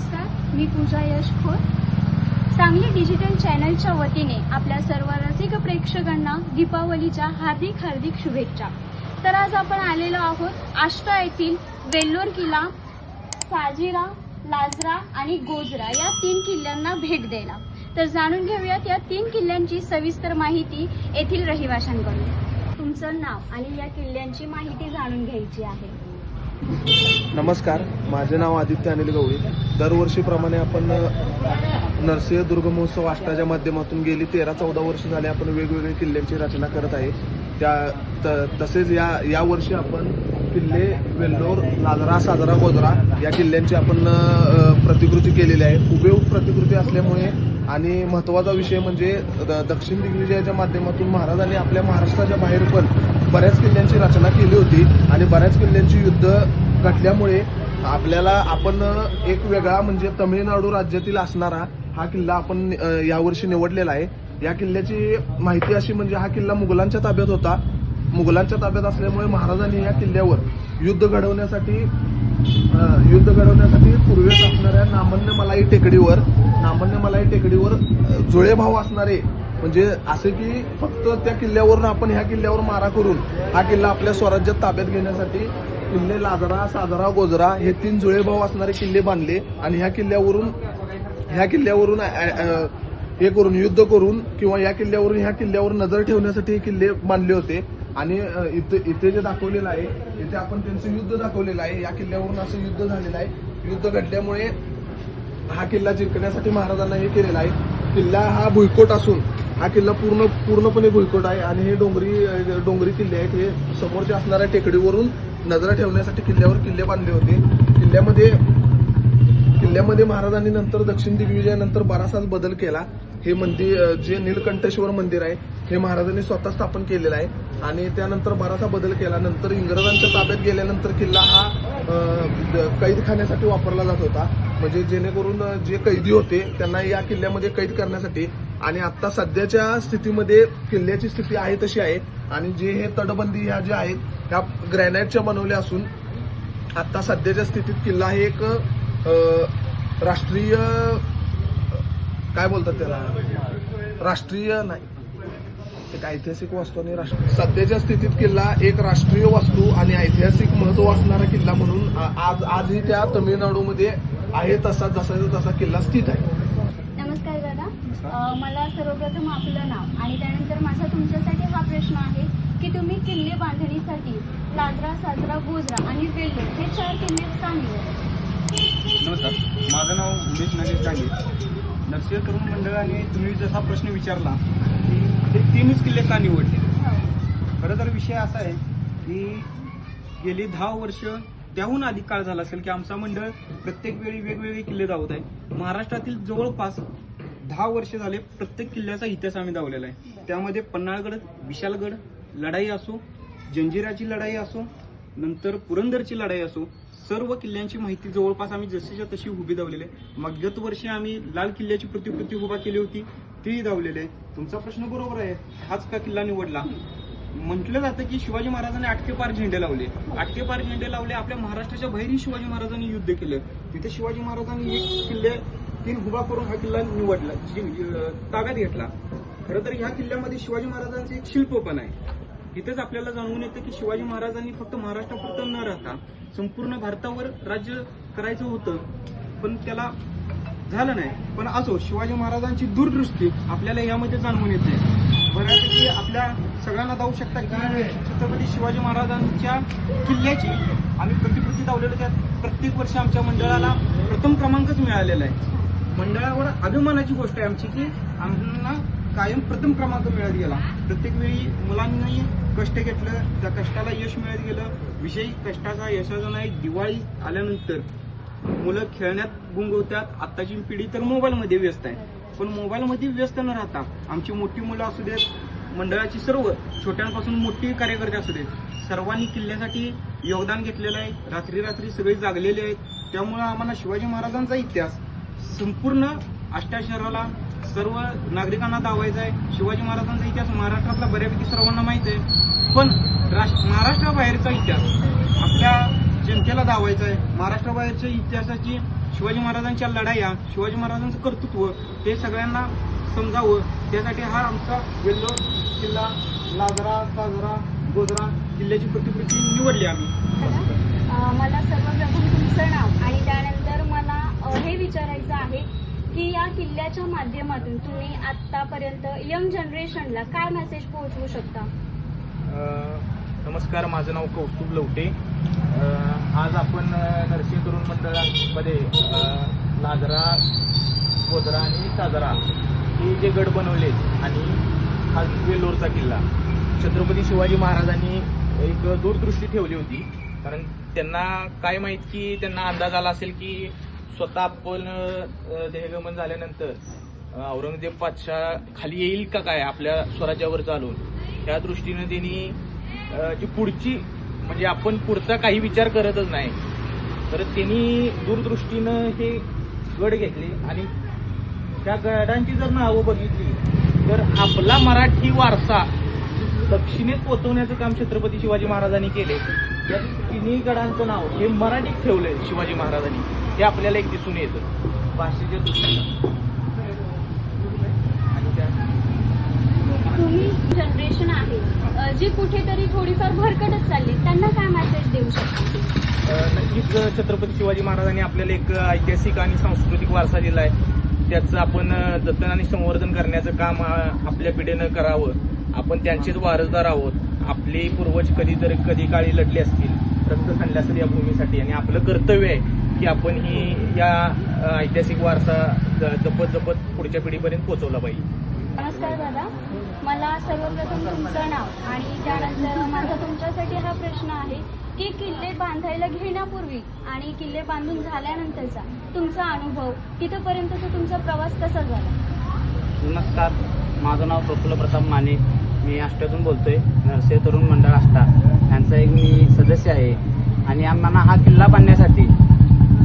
नमस्कार मी पूजा यश खोर सांगली डिजिटल चॅनलच्या वतीने आपल्या सर्व रसिक प्रेक्षकांना दीपावलीच्या हार्दिक हार्दिक शुभेच्छा. तर आज आपण आलेलो आहोत आष्टा येथील वेल्लोर किल्ला साजिरा लाजरा आणि गोजरा या तीन किल्ल्यांना भेट द्यायला. तर जाणून घेऊयात या तीन किल्ल्यांची सविस्तर माहिती येथील रहिवाशांकडून. तुमचं नाव आणि या किल्ल्यांची माहिती जाणून घ्यायची आहे. नमस्कार माझे नाव आदित्य अनिल गवळी. दरवर्षीप्रमाणे आपण नरसिंह दुर्ग महोत्सव आष्टाच्या माध्यमातून गेली तेरा चौदा वर्ष झाले आपण वेगवेगळे किल्ल्यांची रचना करत आहे. त्या त- तसेच या या वर्षी आपण किल्ले वेल्लोर लाजरा साजरा गोजरा या किल्ल्यांची आपण प्रतिकृती केलेली आहे. हुबेहूब प्रतिकृती असल्यामुळे आणि महत्त्वाचा विषय म्हणजे द- दक्षिण दिग्विजयाच्या माध्यमातून महाराजांनी आपल्या महाराष्ट्राच्या बाहेर पण बऱ्याच किल्ल्यांची रचना केली होती आणि बऱ्याच किल्ल्यांची युद्ध घटल्यामुळे आपल्याला आपण एक वेगळा म्हणजे तमिळनाडू राज्यातील असणारा हा किल्ला आपण यावर्षी निवडलेला आहे. या किल्ल्याची माहिती अशी म्हणजे हा किल्ला मुघलांच्या ताब्यात होता. मुघलांच्या ताब्यात असल्यामुळे महाराजांनी या किल्ल्यावर युद्ध घडवण्यासाठी युद्ध घडवण्यासाठी पूर्वेस असणाऱ्या नामन्य मलाई टेकडीवर नामन्य मलाई टेकडीवर जुळे भाव असणारे म्हणजे असं की फक्त त्या किल्ल्यावरून आपण ह्या किल्ल्यावर मारा करून हा किल्ला आपल्या स्वराज्यात ताब्यात घेण्यासाठी किल्ले लाजरा साजरा गोजरा हे तीन जुळेभाव असणारे किल्ले बांधले आणि ह्या किल्ल्यावरून ह्या किल्ल्यावरून हे करून युद्ध करून किंवा या किल्ल्यावरून ह्या किल्ल्यावर नजर ठेवण्यासाठी हे किल्ले बांधले होते. आणि इथे इथे जे दाखवलेलं आहे इथे आपण त्यांचं युद्ध दाखवलेलं आहे. या किल्ल्यावरून असं युद्ध झालेलं आहे. युद्ध घडल्यामुळे हा किल्ला जिंकण्यासाठी महाराजांना हे केलेला आहे. किल्ला हा भुईकोट असून हा किल्ला पूर्ण पूर्णपणे भुईकोट आहे आणि हे डोंगरी डोंगरी किल्ले आहेत. हे समोरच्या असणाऱ्या टेकडीवरून नजर ठेवण्यासाठी किल्ल्यावर किल्ले बांधले होते. किल्ल्यामध्ये किल्ल्यामध्ये महाराजांनी नंतर दक्षिण दिग्विजयानंतर बराचसाच बदल केला. हे मंदिर जे नीलकंठेश्वर मंदिर आहे हे महाराजांनी स्वतः स्थापन केलेलं आहे. आणि त्यानंतर बराचसा बदल केला. नंतर इंग्रजांच्या ताब्यात गेल्यानंतर किल्ला हा कैद खाण्यासाठी वापरला जात होता. म्हणजे जेणेकरून जे कैदी होते त्यांना या किल्ल्यामध्ये कैद करण्यासाठी आणि आता सध्याच्या स्थितीमध्ये किल्ल्याची स्थिती आहे तशी आहे. आणि जे हे तटबंदी ह्या ज्या आहेत ह्या ग्रॅनाईटच्या बनवल्या असून आता सध्याच्या स्थितीत किल्ला हे एक राष्ट्रीय काय बोलतात त्याला? राष्ट्रीय नाही. एक ऐतिहासिक वास्तू आणि राष्ट्र सध्याच्या स्थितीत किल्ला एक राष्ट्रीय वास्तू आणि ऐतिहासिक महत्त्व असणारा किल्ला म्हणून आज आजही त्या तमिळनाडूमध्ये आहे तसा जसा तसा किल्ला स्थित आहे. नमस्कार दादा. मला सर्वप्रथम आपलं नाव आणि त्यानंतर माझा तुमच्यासाठी हा प्रश्न आहे की तुम्ही किल्ले बांधणीसाठी लाजरा साजरा गोजरा आणि वेल्लोर हे चार किल्ले का निवडले? नमस्कार. माझं नाव उमेश नागेश डांगे नरसिंह तरुण मंडळाने तुम्ही जसा प्रश्न विचारला हे तीनच किल्ले का निवडले? खरं तर विषय असा आहे की गेली दहा वर्ष त्याहून अधिक काळ झाला असेल की आमचा मंडळ प्रत्येक वेळी वेगवेगळे किल्ले धावत आहे. महाराष्ट्रातील जवळपास दहा वर्ष झाले प्रत्येक किल्ल्याचा इतिहास आम्ही धावलेला आहे. त्यामध्ये पन्हाळगड विशालगड लढाई असो जंजिराची लढाई असो नंतर पुरंदरची लढाई असो सर्व किल्ल्यांची माहिती जवळपास आम्ही जशीच्या तशी उभी धावलेली आहे. मग गत वर्षी आम्ही लाल किल्ल्याची प्रतिकृती उभा केली होती. तेही धावलेले आहे तुमचा प्रश्न बरोबर आहे. हाच का किल्ला निवडला? म्हटलं जातं की शिवाजी महाराजांनी आटके पार झेंडे लावले. आटके पार झेंडे लावले आपल्या महाराष्ट्राच्या बाहेरही शिवाजी महाराजांनी युद्ध केलं. तिथे शिवाजी महाराजांनी एक किल्ले तीन हुबा करून हा किल्ला निवडला जी- ताब्यात घेतला. खरं तर ह्या किल्ल्यामध्ये शिवाजी महाराजांचं एक शिल्प पण आहे. इथेच आपल्याला जाणवून येतं की शिवाजी महाराजांनी फक्त महाराष्ट्रापुरतं न राहता संपूर्ण भारतावर राज्य करायचं होतं. पण त्याला झालं नाही. पण असो शिवाजी महाराजांची दूरदृष्टी आपल्याला यामध्ये जाणवून येते. बऱ्यापैकी आपल्या सगळ्यांना जाऊ शकता की छत्रपती शिवाजी महाराजांच्या किल्ल्याची आम्ही प्रतिकृती लावलेलं त्यात. प्रत्येक वर्षी आमच्या मंडळाला प्रथम क्रमांकच मिळालेला आहे. मंडळावर अभिमानाची गोष्ट आहे आमची की आम्हाला कायम प्रथम क्रमांक मिळत गेला. प्रत्येक वेळी मुलांनी कष्ट घेतलं त्या कष्टाला यश मिळत गेलं. विषयी कष्टाचा यशाचा नाही दिवाळी आल्यानंतर मुलं खेळण्यात गुंगवतात. आत्ताची पिढी तर मोबाईलमध्ये व्यस्त आहे. पण मोबाईलमध्ये व्यस्त न राहता आमची मोठी मुलं असू देत मंडळाची सर्व छोट्यांपासून मोठी कार्यकर्ते असू देत सर्वांनी किल्ल्यासाठी योगदान घेतलेलं आहे. रात्री रात्री सगळे जागलेले आहेत. त्यामुळं आम्हाला शिवाजी महाराजांचा इतिहास संपूर्ण आष्ट्या शहराला सर्व नागरिकांना दावायचा आहे. शिवाजी महाराजांचा इतिहास महाराष्ट्रातला बऱ्यापैकी सर्वांना माहीत आहे. पण राष्ट्र महाराष्ट्राबाहेरचा इतिहास आपल्या जनतेला दावायचं आहे. महाराष्ट्राबाहेरच्या इतिहासाची शिवाजी महाराजांच्या लढाया शिवाजी महाराजांचं कर्तृत्व हे सगळ्यांना समजावं. त्यासाठी हा आमचा वेल्लोर किल्ला लाजरा साजरा गोजरा किल्ल्याची प्रतिकृती निवडली आम्ही. मला सर्वप्रथम तुमचं नाव आणि त्यानंतर मला हे विचारायचं आहे की या किल्ल्याच्या माध्यमातून तुम्ही आतापर्यंत यंग जनरेशनला काय मेसेज पोहोचवू शकता? नमस्कार माझं नाव कौस्तुभ लवटे. आज आपण अ, नरसिंह तरुण मंडळामध्ये लाजरा गोजरा आणि साजरा हे जे गड बनवले आणि हा वेल्लोरचा किल्ला. छत्रपती शिवाजी महाराजांनी एक दूरदृष्टी ठेवली होती. कारण त्यांना काय माहीत की त्यांना अंदाज आला असेल की स्वतः आपण देहगमन झाल्यानंतर औरंगजेब बादशाह खाली येईल का काय आपल्या स्वराज्यावर चालून? त्या दृष्टीनं त्यांनी जी पुढची म्हणजे आपण पुढचा काही विचार करतच नाही. तर त्यांनी दूरदृष्टीनं हे गड घेतले आणि त्या गडांची जर नावं बघितली तर आपला मराठी वारसा दक्षिणेत पोचवण्याचं काम छत्रपती शिवाजी महाराजांनी केले. या तिन्ही गडांचं नाव हे मराठीत ठेवलंय शिवाजी महाराजांनी. हे आपल्याला एक दिसून येतं. भाषेच्या दृष्टीनं आणि त्या तुम्ही जनरेशन आहे अ, जी कुठेतरी थोडीफार भरकटत चालली त्यांना काय मेसेज देऊ शकता? नक्कीच छत्रपती शिवाजी महाराजांनी आपल्याला एक ऐतिहासिक आणि सांस्कृतिक वारसा दिला आहे त्याचं आपण जतन आणि संवर्धन करण्याचं काम आपल्या पिढीनं करावं. आपण त्यांचेच वारसदार आहोत. आपले पूर्वज कधीतरी कधी काळी लढले असतील रक्त सांडले असेल या भूमीसाठी. आणि आपलं कर्तव्य आहे की आपण ही या ऐतिहासिक वारसा जपत जपत पुढच्या पिढीपर्यंत पोहोचवला पाहिजे. नमस्कार दादा. मला सर्वप्रथम तुमचं नाव आणि त्यानंतर माझा तुमच्यासाठी हा प्रश्न आहे की किल्ले बांधायला घेण्यापूर्वी आणि किल्ले बांधून झाल्यानंतरचा तुमचा अनुभव तिथपर्यंतचा तुमचा प्रवास कसा झाला? नमस्कार. माझं नाव प्रफुल्ल प्रताप माने. मी आष्ट्यातून बोलतोय. नरसे तरुण मंडळ आष्टा. यांचा एक मी सदस्य आहे. आणि आम्हाला हा किल्ला बांधण्यासाठी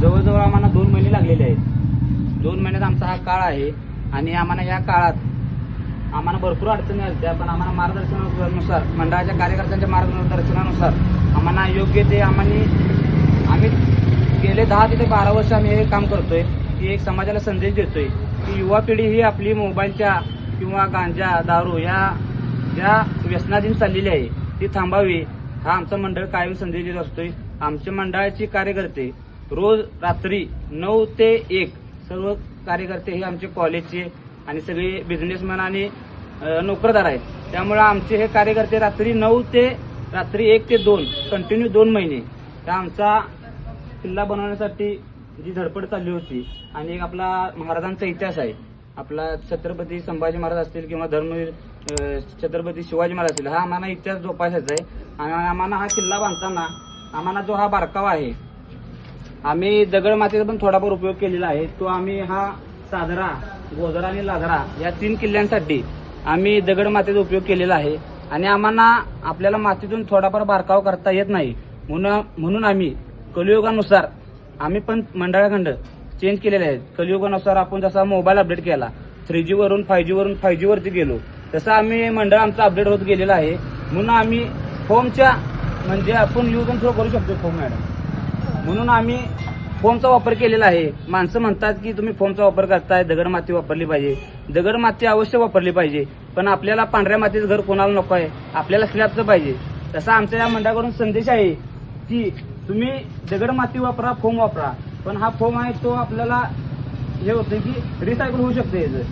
जवळजवळ आम्हाला दोन महिने लागलेले आहेत. दोन महिन्यात आमचा हा काळ आहे. आणि आम्हाला या काळात आम्हाला भरपूर अडचणी आल्या त्या पण आम्हाला मार्गदर्शनानुसार मंडळाच्या कार्यकर्त्यांच्या मार्गदर्शनानुसार आम्हाला योग्य ते आम्हाला आम्ही गेले दहा ते बारा वर्ष आम्ही हे काम करतोय की एक समाजाला संदेश देतोय की युवा पिढी ही आपली मोबाईलच्या किंवा गांजा दारू या ज्या व्यसनाधीन चाललेली आहे ती थांबावी हा आमचा मंडळ कायम संदेश देत असतोय. आमच्या मंडळाचे कार्यकर्ते रोज रात्री नऊ ते एक सर्व कार्यकर्ते हे आमचे कॉलेजचे आणि सगळे बिझनेसमॅन आणि नोकरदार आहेत. त्यामुळे आमचे हे कार्यकर्ते रात्री नऊ ते रात्री एक ते दोन कंटिन्यू दोन महिने. त्या आमचा किल्ला बनवण्यासाठी जी धडपड चालली होती आणि एक आपला महाराजांचा इतिहास आहे. आपला छत्रपती संभाजी महाराज असतील किंवा धर्मवीर छत्रपती शिवाजी महाराज असतील हा आम्हाला इतिहास जोपासायचा आहे. आणि आम्हाला हा किल्ला बांधताना आम्हाला जो हा बारकावा आहे आम्ही दगड मातीचा पण थोडाफार उपयोग केलेला आहे. तो आम्ही हा साजरा गोजरा आणि लाजरा या तीन किल्ल्यांसाठी आम्ही दगड मातीचा उपयोग केलेला आहे. आणि आम्हाला आपल्याला मातीतून थोडाफार बारकाव करता येत नाही. म्हणून म्हणून आम्ही कलियुगानुसार आम्ही पण मंडळाखंड चेंज केलेले आहेत. कलियुगानुसार आपण जसा मोबाईल अपडेट केला थ्री जी वरून फाय जी वरून फाय जी वरती गेलो तसं आम्ही मंडळ आमचं अपडेट होत गेलेलं आहे. म्हणून आम्ही फोमच्या म्हणजे आपण यूज अँड थ्रो करू शकतो फोम मॅडम म्हणून आम्ही फोमचा वापर केलेला आहे. माणसं म्हणतात की तुम्ही फोमचा वापर करताय दगड माती वापरली पाहिजे. दगड माती अवश्य वापरली पाहिजे. पण आपल्याला पांढऱ्या मातीचं घर कोणाला नको आहे? आपल्याला स्लॅबचं पाहिजे. तसा आमच्या या मंडळाकडून संदेश आहे की तुम्ही दगड माती वापरा फोम वापरा. पण हा फोम आहे तो आपल्याला हे होतं की रिसायकल होऊ शकते याचं.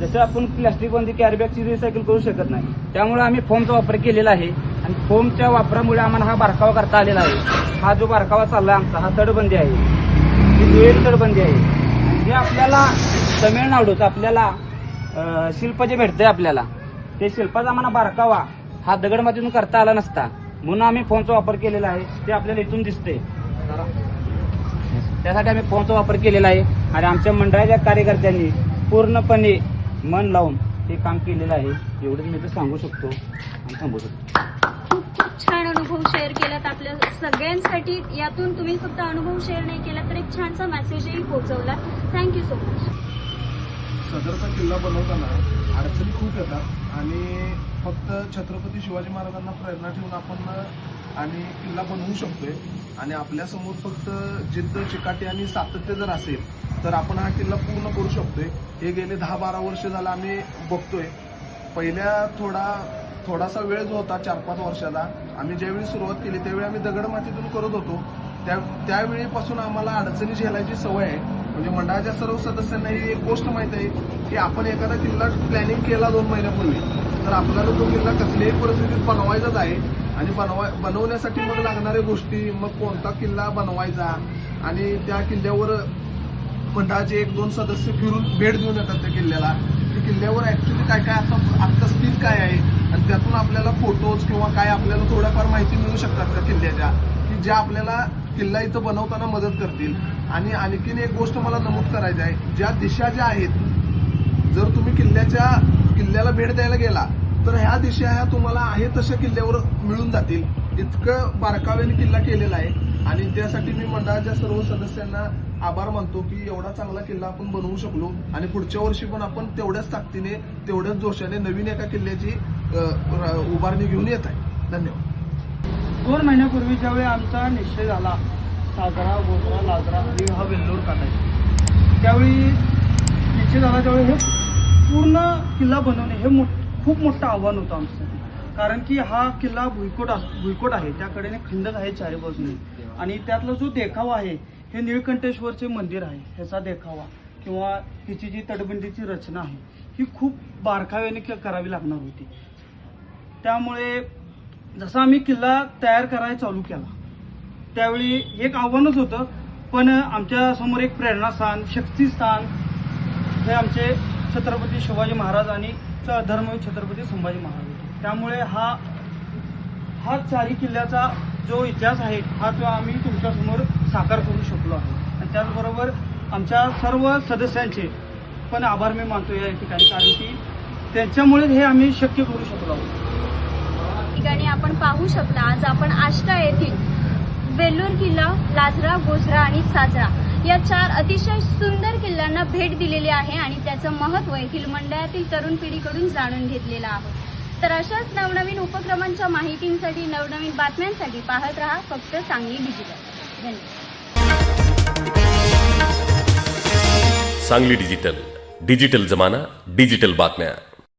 जसं आपण प्लॅस्टिक बंदी कॅरीबॅगची रिसायकल करू शकत नाही. त्यामुळे आम्ही फोमचा वापर केलेला आहे. आणि फोमच्या वापरामुळे आम्हाला हा बारकावा करता आलेला आहे. हा जो बारकावा चालला आमचा हा तडबंदी आहे. ही दुहेरी आहे. जे आपल्याला तमिळनाडूत आपल्याला शिल्प जे भेटतंय आपल्याला ते शिल्पाचा आम्हाला बारकावा हा दगडमातीतून करता आला नसता. म्हणून आम्ही फोनचा वापर केलेला आहे. ते आपल्याला इथून दिसते त्यासाठी आम्ही फोनचा वापर केलेला आहे. आणि आमच्या मंडळाच्या कार्यकर्त्यांनी पूर्णपणे मन लावून हे काम केलेलं आहे. एवढंच मी तर सांगू शकतो आणि थांबू शकतो. खूप खूप छान अनुभव शेअर केलात आपल्या सगळ्यांसाठी. यातून तुम्ही फक्त अनुभव शेअर नाही केला तर छानसा मेसेजही पोहोचवला. थँक्यू सो मच सदरचा किल्ला बनवताना अडचणी खूप येतात आणि फक्त छत्रपती शिवाजी महाराजांना प्रेरणा ठेवून आपण आणि किल्ला बनवू शकतोय. आणि आपल्यासमोर फक्त जिद्द चिकाटी आणि सातत्य जर असेल तर आपण हा किल्ला पूर्ण करू शकतोय. हे गेले दहा बारा वर्ष झालं आम्ही बघतोय. पहिल्या थोडा थोडासा वेळ जो होता चार पाच वर्षाचा आम्ही ज्यावेळी सुरुवात केली त्यावेळी आम्ही दगडमातीतून करत होतो. त्या त्यावेळीपासून आम्हाला अडचणी झेलायची सवय आहे. म्हणजे मंडळाच्या सर्व सदस्यांना ही एक गोष्ट माहीत आहे की आपण एखादा किल्ला प्लॅनिंग केला दोन महिन्यापूर्वी तर आपल्याला तो किल्ला कसल्याही परिस्थितीत बनवायचाच आहे. आणि बनवाय बनवण्यासाठी मग लागणाऱ्या गोष्टी मग कोणता किल्ला बनवायचा आणि त्या किल्ल्यावर मंडळाचे एक दोन सदस्य फिरून भेट देऊन येतात त्या किल्ल्याला. किल्ल्यावर ऍक्च्युली काय काय आता आत्ता स्थित काय आहे आणि त्यातून आपल्याला फोटोज किंवा काय आपल्याला थोड्याफार माहिती मिळू शकतात त्या किल्ल्याच्या? ज्या आपल्याला किल्ला इथं बनवताना मदत करतील. आणि आणखीन एक गोष्ट मला नमूद करायची आहे. ज्या दिशा ज्या आहेत जर तुम्ही किल्ल्याच्या किल्ल्याला भेट द्यायला गेला तर ह्या दिशा ह्या तुम्हाला आहे तशा किल्ल्यावर मिळून जातील. इतकं बारकाव्याने किल्ला केलेला आहे. आणि त्यासाठी मी मंडळाच्या सर्व सदस्यांना आभार मानतो की एवढा चांगला किल्ला आपण बनवू शकलो. आणि पुढच्या वर्षी पण आपण तेवढ्याच ताकदीने तेवढ्याच जोशाने नवीन एका किल्ल्याची उभारणी घेऊन येत आहे. धन्यवाद. दोन महिन्यापूर्वी ज्यावेळी आमचा निश्चय झाला साजरा गोजरा लाजरा हरी हा वेल्लोर काढायचा त्यावेळी निश्चय झाला त्यावेळी हे पूर्ण किल्ला बनवणे हे मोठ खूप मोठं आव्हान होतं आमच्यासाठी. कारण की हा किल्ला भुईकोट भुईकोट आहे. त्याकडेने खंडक आहे चारी बाजूने आणि त्यातला जो देखावा आहे हे निळकंठेश्वरचे मंदिर आहे. ह्याचा देखावा किंवा हिची जी तटबंदीची रचना आहे ही खूप बारकाव्याने क- करावी लागणार होती. त्यामुळे जसा आम्ही किल्ला तयार करायला चालू केला त्यावेळी एक आव्हानच होतं पण आमच्यासमोर एक प्रेरणास्थान शक्तीस्थान हे आमचे छत्रपती शिवाजी महाराज आणि च- धर्मवीर छत्रपती संभाजी महाराज होते. त्यामुळे हा हा चारी किल्ल्याचा जो इतिहास आहे हा तो आम्ही तुमच्यासमोर साकार करू शकलो आहे आणि त्याचबरोबर आमच्या सर्व सदस्यांचे पण आभार मी मानतो या ठिकाणी कारण की त्यांच्यामुळे हे आम्ही शक्य करू शकलो आहोत. ठिकाणी आपण पाहू शकता आज आपण आष्टा येथील वेल्लोर किल्ला लाजरा गोजरा आणि साजरा या चार अतिशय सुंदर किल्ल्यांना भेट दिलेली आहे आणि त्याचं महत्त्व येथील मंडळातील तरुण पिढीकडून जाणून घेतलेलं आहे. तर अशाच नवनवीन उपक्रमांच्या माहितींसाठी नवनवीन बातम्यांसाठी पाहत राहा फक्त सांगली डिजिटल. धन्यवाद. सांगली डिजिटल. डिजिटल जमाना डिजिटल बातम्या.